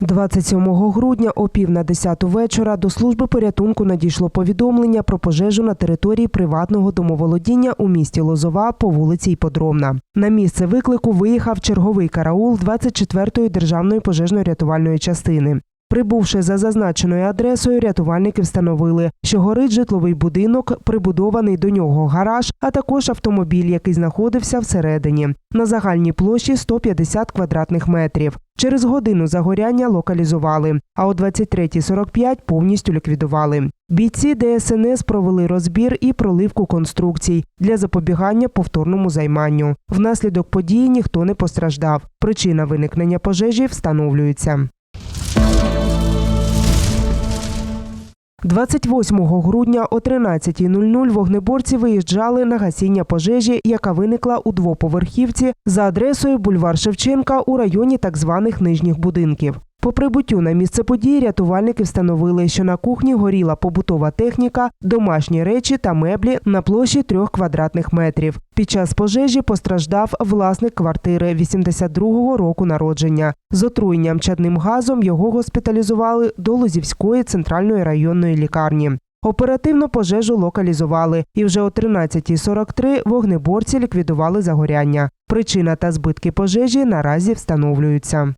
27 грудня о пів на 10 вечора до служби порятунку надійшло повідомлення про пожежу на території приватного домоволодіння у місті Лозова по вулиці Іподромна. На місце виклику виїхав черговий караул 24-ї державної пожежно-рятувальної частини. Прибувши за зазначеною адресою, рятувальники встановили, що горить житловий будинок, прибудований до нього гараж, а також автомобіль, який знаходився всередині на загальній площі 150 квадратних метрів. Через годину загоряння локалізували, а о 23.45 повністю ліквідували. Бійці ДСНС провели розбір і проливку конструкцій для запобігання повторному займанню. Внаслідок події ніхто не постраждав. Причина виникнення пожежі встановлюється. 28 грудня о 13.00 вогнеборці виїжджали на гасіння пожежі, яка виникла у двоповерхівці за адресою бульвар Шевченка у районі так званих нижніх будинків. По прибуттю на місце події рятувальники встановили, що на кухні горіла побутова техніка, домашні речі та меблі на площі трьох квадратних метрів. Під час пожежі постраждав власник квартири 82-го року народження. З отруєнням чадним газом його госпіталізували до Лозівської центральної районної лікарні. Оперативно пожежу локалізували, і вже о 13.43 вогнеборці ліквідували загоряння. Причина та збитки пожежі наразі встановлюються.